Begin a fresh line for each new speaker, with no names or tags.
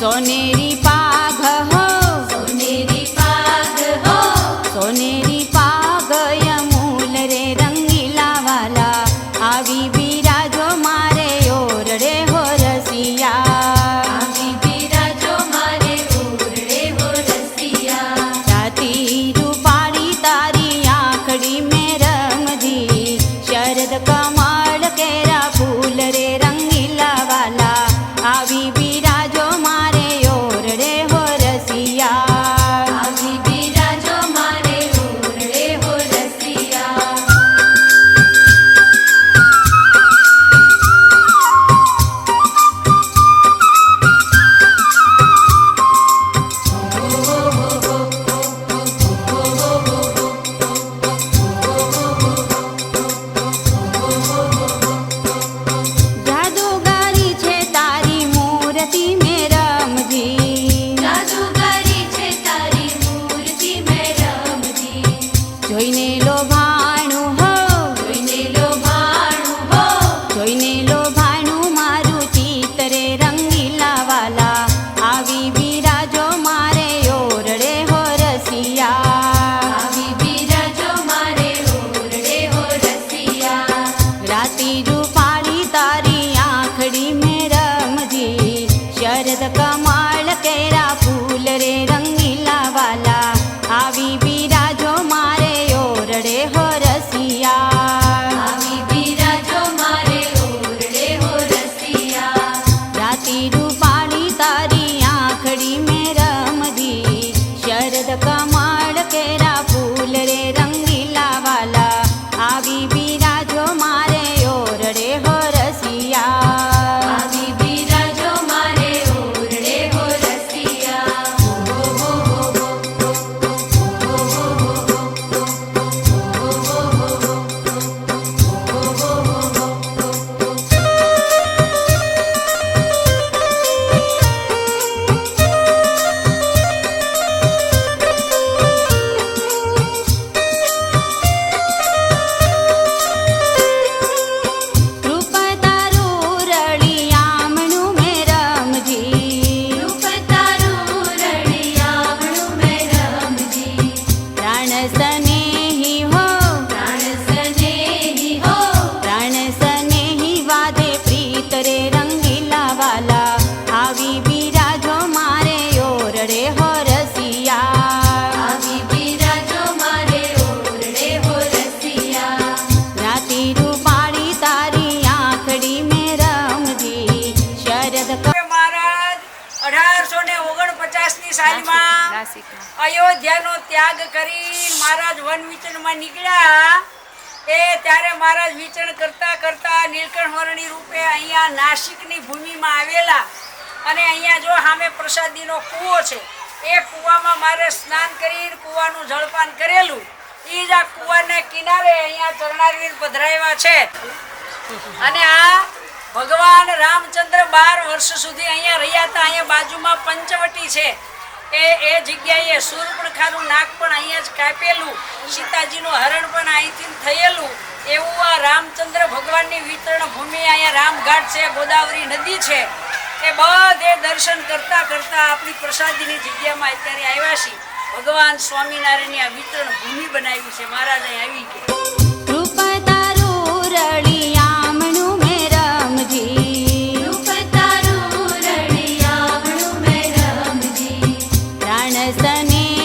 sonería. сама અયોધ્યાનો ત્યાગ કરી મહારાજ વન વિચરણમાં નીકળ્યા. એ ત્યારે મહારાજ વિચરણ કરતા કરતા નીલકંઠ રૂપે અહીંયા નાસિકની ભૂમિમાં આવેલા. અને અહીંયા જો સામે પ્રસાદીનો કૂવો છે એ કૂવામાં મારે સ્નાન કરી કૂવાનું જળપાન કરેલું. એ જ આ કૂવાના કિનારે અહીંયા ચરણારવીર પધરાવ્યા છે. અને આ ભગવાન રામચંદ્ર બાર વર્ષ સુધી અહીંયા રહ્યા હતા. અહીંયા બાજુમાં પંચવટી છે. એ એ જગ્યાએ સૂર્પણખાનું નાક પણ અહીંયા જ કાપેલું, સીતાજીનું હરણ પણ અહીંથી થયેલું, એવું આ રામચંદ્ર ભગવાનની વિતરણ ભૂમિ અહીંયા રામઘાટ છે, ગોદાવરી નદી છે, એ બધે દર્શન કરતાં કરતાં આપણી પ્રસાદીની જગ્યામાં અત્યારે આવ્યા છીએ.
ભગવાન સ્વામિનારાયણની આ વિતરણ ભૂમિ બનાવી છે, મહારાજ અહીં આવી ગયા.
કૃપા सने